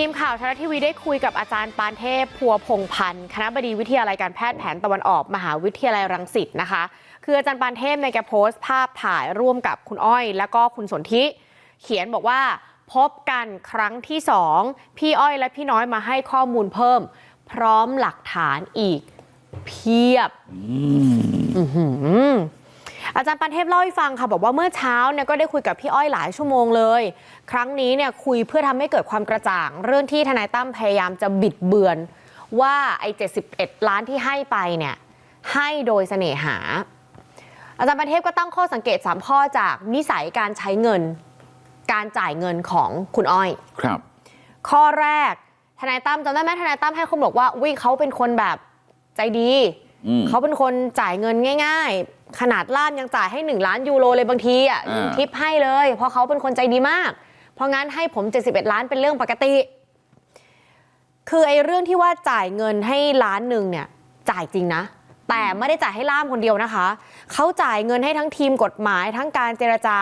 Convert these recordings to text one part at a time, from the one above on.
ทีมข่าวไทยรัฐทีวีได้คุยกับอาจารย์ปานเทพพัวพงพันธ์คณะบดีวิทยาลัยการแพทย์แผนตะวันออกมหาวิทยาลัยรังสิตนะคะ คืออาจารย์ปานเทพในยแกโพสต์ภาพถ่ายร่วมกับคุณอ้อย แล้วก็คุณสนธิเขียนบอกว่า พบกันครั้งที่สองพี่อ้อยและพี่น้อยมาให้ข้อมูลเพิ่ม พร้อมหลักฐานอีก เพียบ อื้อหืออาจารย์ปันเทพเล่าให้ฟังค่ะบอกว่าเมื่อเช้าเนี่ยก็ได้คุยกับพี่อ้อยหลายชั่วโมงเลย ครั้งนี้เนี่ยคุยเพื่อทำให้เกิดความกระจ่าง เรื่องที่ทนายตั้มพยายามจะบิดเบือน ว่าไอ้71ล้านที่ให้ไปเนี่ยให้โดยเสน่หา อาจารย์ปันเทพก็ตั้งข้อสังเกต3ข้อจากนิสัยการใช้เงิน การจ่ายเงินของคุณอ้อยครับ ข้อแรกทนายตั้มจำได้ไหมทนายตั้มให้คนบอกว่าวิเขาเป็นคนแบบใจดีอืมเขาเป็นคนจ่ายเงินง่ายๆ ขนาดล่ามยังจ่ายให้1ล้านยูโรเลยบางทีอะอ่ายิงทิปให้เลยเพราะเขาเป็นคนใจดีมาก เพราะงั้นให้ผม71ล้านเป็นเรื่องปกติ คือไอ้เรื่องที่ว่าจ่ายเงินให้ล้านหนึ่งเนี่ย จ่ายจริงนะแต่ไม่ได้จ่ายให้ล่ามคนเดียวนะคะ เขาจ่ายเงินให้ทั้งทีมกฎหมายทั้งการเจรจา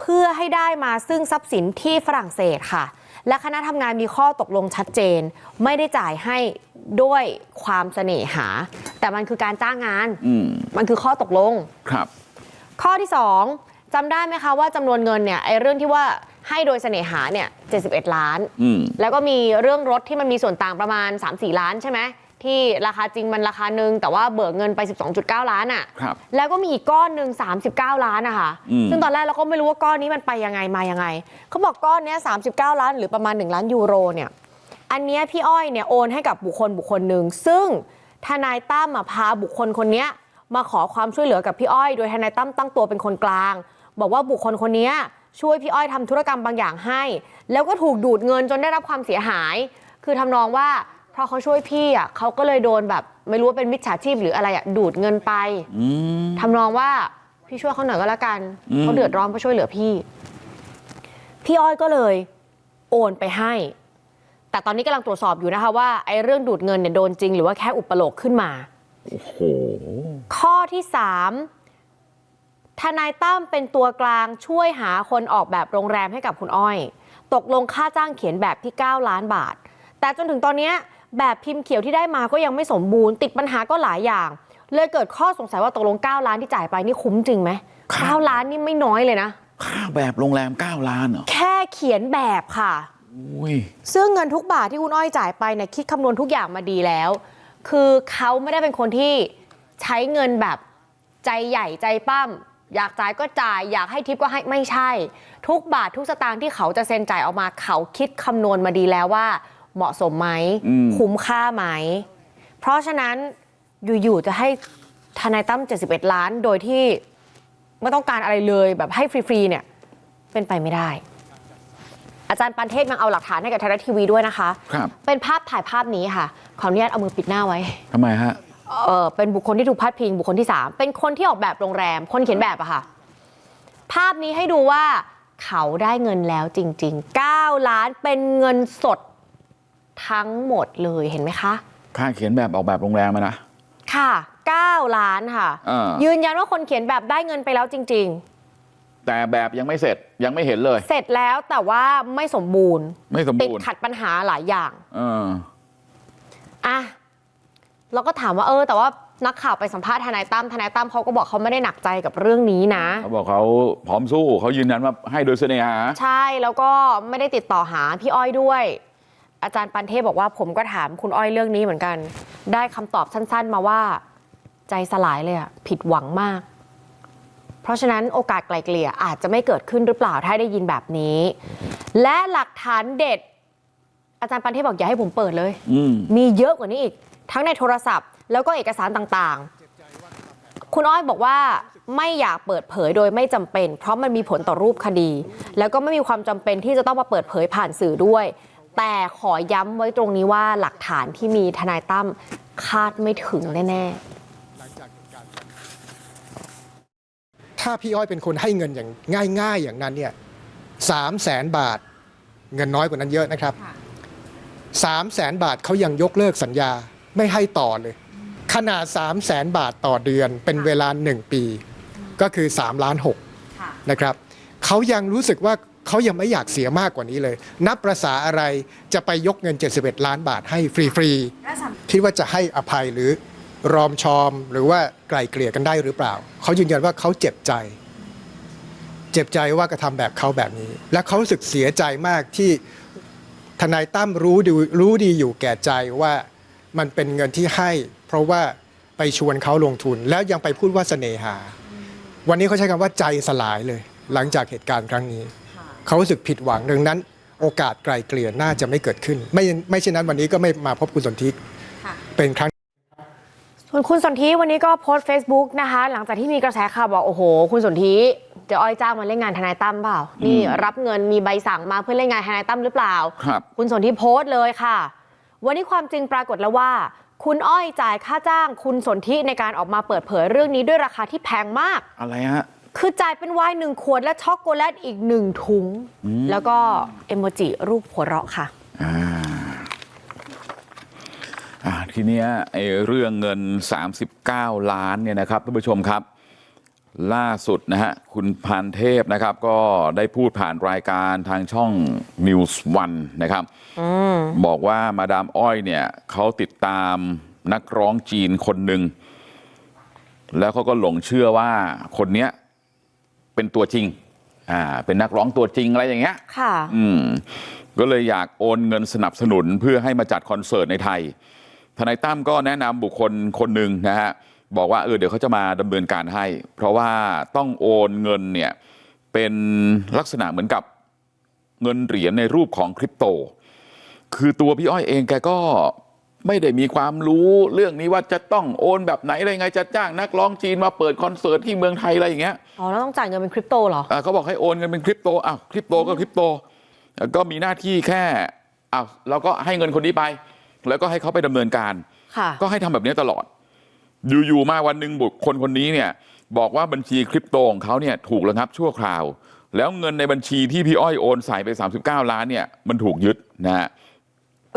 เพื่อให้ได้มาซึ่งทรัพย์สินที่ฝรั่งเศสค่ะ และคณะทำงานมีข้อตกลงชัดเจนไม่ได้จ่ายให้ด้วยความเสน่หา แต่มันคือการจ้างงานอืมมันคือข้อตกลงครับ ข้อที่2จำได้ไหมคะว่าจำนวนเงินเนี่ยไอ้เรื่องที่ว่าให้โดยเสน่หาเนี่ย71 ล้านอืมแล้วก็มีเรื่องรถที่มันมีส่วนต่างประมาณ 3-4 ล้านใช่ไหม ที่ราคาจริงมันราคาหนึ่งแต่ว่าเบิกเงินไป12.9ล้านอะ่ะครับแล้วก็มีอีกก้อนหนึ่ง39ล้านนะคะอืมซึ่งตอนแรกเราก็ไม่รู้ว่าก้อนนี้มันไปยังไงมายังไงเขาบอกก้อนเนี้ย39ล้านหรือประมาณ1ล้านยูโรเนี่ยอันเนี้ยพี่อ้อยเนี่ยโอนให้กับบุคคลบุคคลหนึ่งซึ่งทนายตั้มอะพาบุคคลคนเนี้ยมาขอความช่วยเหลือกับพี่อ้อย โดยทนายตั้มตั้งตัวเป็นคนกลาง บอกว่าบุคคลคนเนี้ยช่วยพี่อ้อยทำธุรกรรมบางอย่างให้ แล้วก็ถูกดูดเงินจนได้รับความเสียหาย คือทำนองว่าเพ ราะเขาช่วยพี่อะเขาก็เลยโดนแบบไม่รู้ว่าเป็นมิจฉาชีพหรืออะไรอะดูดเงินไปอืมทำนองว่าพี่ช่วยเขาหน่อยก็แล้วกันอืมเขาเดือดร้อนเขาช่วยเหลือพี่ พี่อ้อยก็เลย โอนไปให้ แต่ตอนนี้กำลังตรวจสอบอยู่นะคะว่าไอ้เรื่องดูดเงินเนี่ยโดนจริงหรือว่าแค่อุปโลกขึ้นมาโอ้โหข้อที่สามทนายตั้มเป็นตัวกลางช่วยหาคนออกแบบโรงแรมให้กับคุณอ้อย ตกลงค่าจ้างเขียนแบบที่ 9 ล้านบาท แต่จนถึงตอนเนี้ย แบบพิมพ์เขียวที่ได้มาก็ยังไม่สมบูรณ์ติดปัญหาก็หลายอย่าง เลยเกิดข้อสงสัยว่าตกลง9ล้านที่จ่ายไปนี่คุ้มจริงไหมครับ9ล้านนี่ไม่น้อยเลยนะค่าแบบโรงแรม 9 ล้านเหรอแค่เขียนแบบค่ะอุ้ยซึ่งเงินทุกบาทที่คุณอ้อยจ่ายไปเนี่ยคิดคำนวณทุกอย่างมาดีแล้ว คือเขาไม่ได้เป็นคนที่ใช้เงินแบบใจใหญ่ใจปั้มอยากจ่ายก็จ่ายอยากให้ทิปก็ให้ไม่ใช่ ทุกบาททุกสตางค์ที่เขาจะเซ็นจ่ายออกมาเขาคิดคำนวณมาดีแล้วว่า เหมาะสมไหมอืมคุ้มค่าไหมเพราะฉะนั้นอยู่ๆจะให้ทนายตั้ม71ล้านโดยที่ไม่ต้องการอะไรเลยแบบให้ฟรีๆเนี่ยเป็นไปไม่ได้อาจารย์ปันเทพยังเอาหลักฐานให้กับไทยรัฐทีวีด้วยนะคะครับเป็นภาพถ่ายภาพนี้ค่ะ ขออนุญาตเอามือปิดหน้าไว้ทำไมฮะ เออเป็นบุคคลที่ถูกพาดพิง บุคคลที่3เป็นคนที่ออกแบบโรงแรม คนเขียนแบบอะค่ะ ภาพนี้ให้ดูว่าเขาได้เงินแล้วจริงๆ 9 ล้านเป็นเงินสด ทั้งหมดเลยเห็นไหมคะค่าเขียนแบบออกแบบโรงแรมอะนะ ค่ะ9ล้านค่ะ อ่ายืนยันว่าคนเขียนแบบได้เงินไปแล้วจริง แต่แบบยังไม่เสร็จยังไม่เห็นเลย ๆ เสร็จแล้วแต่ว่าไม่สมบูรณ์ ไม่สมติดบูรณ์ขัดปัญหาหลายอย่าง เอออะเราก็ถามว่าเออ แต่ว่านักข่าวไปสัมภาษณ์ทนายตั้มทนายตั้มเขาก็บอกเขาไม่ได้หนักใจกับเรื่องนี้นะ เขาบอกเขาพร้อมสู้เขายืนยันว่าให้โดยเสน่หา ใช่แล้วก็ไม่ได้ติดต่อหาพี่อ้อยด้วย อาจารย์ปันเทพบอกว่าผมก็ถามคุณอ้อยเรื่องนี้เหมือนกัน ได้คำตอบสั้น ๆ มาว่า ใจสลายเลยอะผิดหวังมาก เพราะฉะนั้นโอกาสไกลเกลี่ยอาจจะไม่เกิดขึ้นหรือเปล่าถ้าได้ยินแบบนี้ และหลักฐานเด็ด อาจารย์ปันเทพบอกอย่าให้ผมเปิดเลยอืมมีเยอะกว่านี้อีก ทั้งในโทรศัพท์ แล้วก็เอกสารต่างๆ คุณอ้อยบอกว่าไม่อยากเปิดเผยโดยไม่จำเป็น เพราะมันมีผลต่อรูปคดี แล้วก็ไม่มีความจำเป็นที่จะต้องมาเปิดเผยผ่านสื่อด้วย แต่ขอย้ำไว้ตรงนี้ว่าหลักฐานที่มีทนายตั้มคาดไม่ถึงแน่ถ้าพี่อ้อยเป็นคนให้เงินอย่างง่าย ๆ อย่างนั้นเนี่ยสามแสนบาทเงินน้อยกว่านั้นเยอะนะครับสามแสนบาทเขายังยกเลิกสัญญาไม่ให้ต่อเลย ขนาด3 0 0แสนบาทต่อเดือนเป็นเวลา1ปี ก็คือ3ล้าน6นะครับเขายังรู้สึกว่า เขายังไม่อยากเสียมากกว่านี้เลย นับประษาอะไรจะไปยกเงิน 71 ล้านบาทให้ฟรีๆคิดว่าจะให้อภัยหรือรอมชอมหรือว่าไกลเกลี่ยกันได้หรือเปล่า เขายืนยันว่าเขาเจ็บใจ เจ็บใจว่ากระทำแบบเขาแบบนี้ และเขารู้สึกเสียใจมากที่ทนายตั้มรู้ดีรู้ดีอยู่แก่ใจว่ามันเป็นเงินที่ให้ เพราะว่าไปชวนเขาลงทุน แล้วยังไปพูดว่าเสน่หา วันนี้เขาใช้คำว่าใจสลายเลย หลังจากเหตุการณ์ครั้งนี้ เขารู้สึกผิดหวังดังนั้น โอกาสไกลเกลี่ยน่าจะไม่เกิดขึ้น ไม่ไม่เช่นนั้นวันนี้ก็ไม่มาพบคุณสนธิเป็นครั้งส่วนคุณสนธิวันนี้ก็โพสต์ Facebook นะคะ หลังจากที่มีกระแสข่าวบอก โอ้โห คุณสนธิเดี๋ยวอ้อยจ้างมาเล่นงานทนายตั้มเปล่า นี่รับเงินมีใบสั่งมาเพื่อเล่นงานทนายตั้มหรือเปล่าครับคุณสนธิโพสต์เลยค่ะ วันนี้ความจริงปรากฏแล้วว่า คุณอ้อยจ่ายค่าจ้าง คุณสนธิในการออกมาเปิดเผยเรื่องนี้ด้วยราคาที่แพงมากอะไรฮะ คือจ่ายเป็นไวน์หนึ่งขวดและช็อกโกแลตอีกหนึ่งถุง แล้วก็เอโมจิรูปหัวเราะค่ะอ่าอ่าทีเนี้ยไอ้เรื่องเงิน 39 ล้านเนี่ยนะครับท่านผู้ชมครับ ล่าสุดนะฮะคุณพานเทพนะครับ ก็ได้พูดผ่านรายการทางช่อง News One นะครับบอกว่ามาดามอ้อยเนี่ยเขาติดตามนักร้องจีนคนหนึ่งแล้วเขาก็หลงเชื่อว่าคนเนี้ย เป็นตัวจริงอ่าเป็นนักร้องตัวจริงอะไรอย่างเงี้ยค่ะอืมก็เลยอยากโอนเงินสนับสนุนเพื่อให้มาจัดคอนเสิร์ตในไทยทนายตั้มก็แนะนำบุคคลคนหนึ่งนะฮะบอกว่าเออเดี๋ยวเขาจะมาดำเนินการให้ เพราะว่าต้องโอนเงินเนี่ยเป็นลักษณะเหมือนกับเงินเหรียญในรูปของคริปโต คือตัวพี่อ้อยเองแกก็ ไม่ได้มีความรู้เรื่องนี้ว่าจะต้องโอนแบบไหนอะไรไงจะจ้างนักร้องจีนมาเปิดคอนเสิร์ตที่เมืองไทยอะไรอย่างเงี้ยอ๋อแล้วต้องจ่ายเงินเป็นคริปโตเหรออ่าเขาบอกให้โอนเงินเป็นคริปโตอ้าวคริปโตก็คริปโตอะก็มีหน้าที่แค่อ้าวเราก็ให้เงินคนนี้ไป แล้วก็ให้เขาไปดำเนินการค่ะก็ให้ทำแบบนี้ตลอด อยู่ๆมาวันหนึ่งบุคคลคนนี้เนี่ยบอกว่าบัญชีคริปโตของเขาเนี่ยถูกระงับชั่วคราว แล้วเงินในบัญชีที่พี่อ้อยโอนใส่ไป 39 ล้านเนี่ยมันถูกยึดนะฮะเออ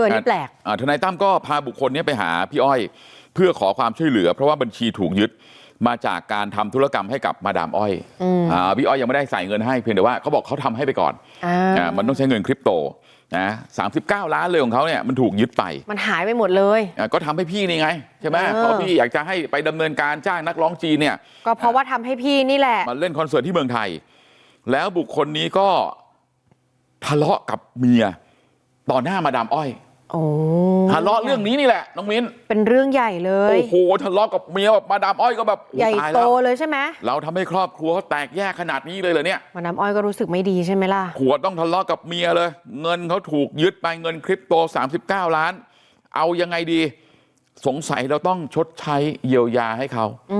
นี่แปลกอ่าทนายตั้มก็พาบุคคลนี้ไปหาพี่อ้อยเพื่อขอความช่วยเหลือเพราะว่าบัญชีถูกยึดมาจากการทำธุรกรรมให้กับมาดามอ้อยอืมอ่าพี่อ้อยยังไม่ได้ใส่เงินให้เพียงแต่ว่าเขาบอกเขาทำให้ไปก่อนอ่าอ่ามันต้องใช้เงินคริปโตนะสามสิบเก้าล้านเลยของเขาเนี่ยมันถูกยึดไปมันหายไปหมดเลยอ่าก็ทำให้พี่นี่ไงใช่ไหมเออพอพี่อยากจะให้ไปดำเนินการจ้างนักร้องจีนเนี่ยก็เพราะว่าทำให้พี่นี่แหละมาเล่นคอนเสิร์ตที่เมืองไทย แล้วบุคคลนี้ก็ทะเลาะกับเมียต่อหน้ามาดามอ้อยโอ้ ทะเลาะเรื่องนี้นี่แหละน้องมิ้นเป็นเรื่องใหญ่เลยโอ้โหทะเลาะกับเมียแบบมาดามอ้อยก็แบบโอ้ใหญ่ตายโตแล้วเลยใช่ไหมเราทำให้ครอบครัวเขาแตกแยกขนาดนี้เลยเหรอเนี่ยมาดามอ้อยก็รู้สึกไม่ดีใช่ไหมล่ะผัวต้องทะเลาะกับเมียเลย เงินเขาถูกยึดไปเงินคริปโต 39 ล้าน เอายังไงดี สงสัยเราต้องชดใช้เยียวยาให้เขาอื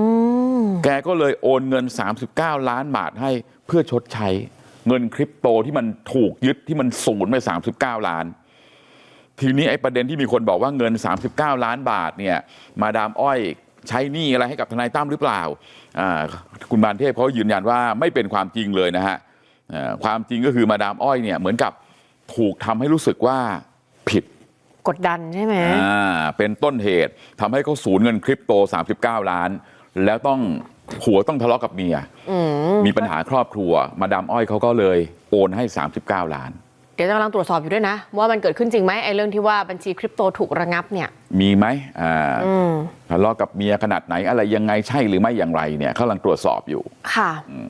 มแกก็เลยโอนเงิน 39 ล้านบาทให้เพื่อชดใช้ เงินคริปโตที่มันถูกยึดที่มันสูญไป 39 ล้าน ทีนี้ไอ้ประเด็นที่มีคนบอกว่าเงิน39ล้านบาทเนี่ยมาดามอ้อยใช้หนี้อะไรให้กับทนายตั้มหรือเปล่าอ่าคุณบานเทพเขายืนยันว่าไม่เป็นความจริงเลยนะฮะอ่าความจริงก็คือมาดามอ้อยเนี่ยเหมือนกับถูกทำให้รู้สึกว่าผิดกดดันใช่ไหมอ่าเป็นต้นเหตุทำให้เขาสูญเงินคริปโต 39 ล้าน แล้วต้องผัวต้องทะเลาะกับเมียอืมมีปัญหาครอบครัว มาดามอ้อยเขาก็เลยโอนให้ 39 ล้านเดี๋ยวจะกำลังตรวจสอบอยู่ด้วยนะ ว่ามันเกิดขึ้นจริงไหมไอ้เรื่องที่ว่าบัญชีคริปโตถูกระงับเนี่ย มีไหมอ่าอืมทะเลาะกับเมียขนาดไหนอะไรยังไงใช่หรือไม่อย่างไรเนี่ยเขากำลังตรวจสอบอยู่ค่ะอืม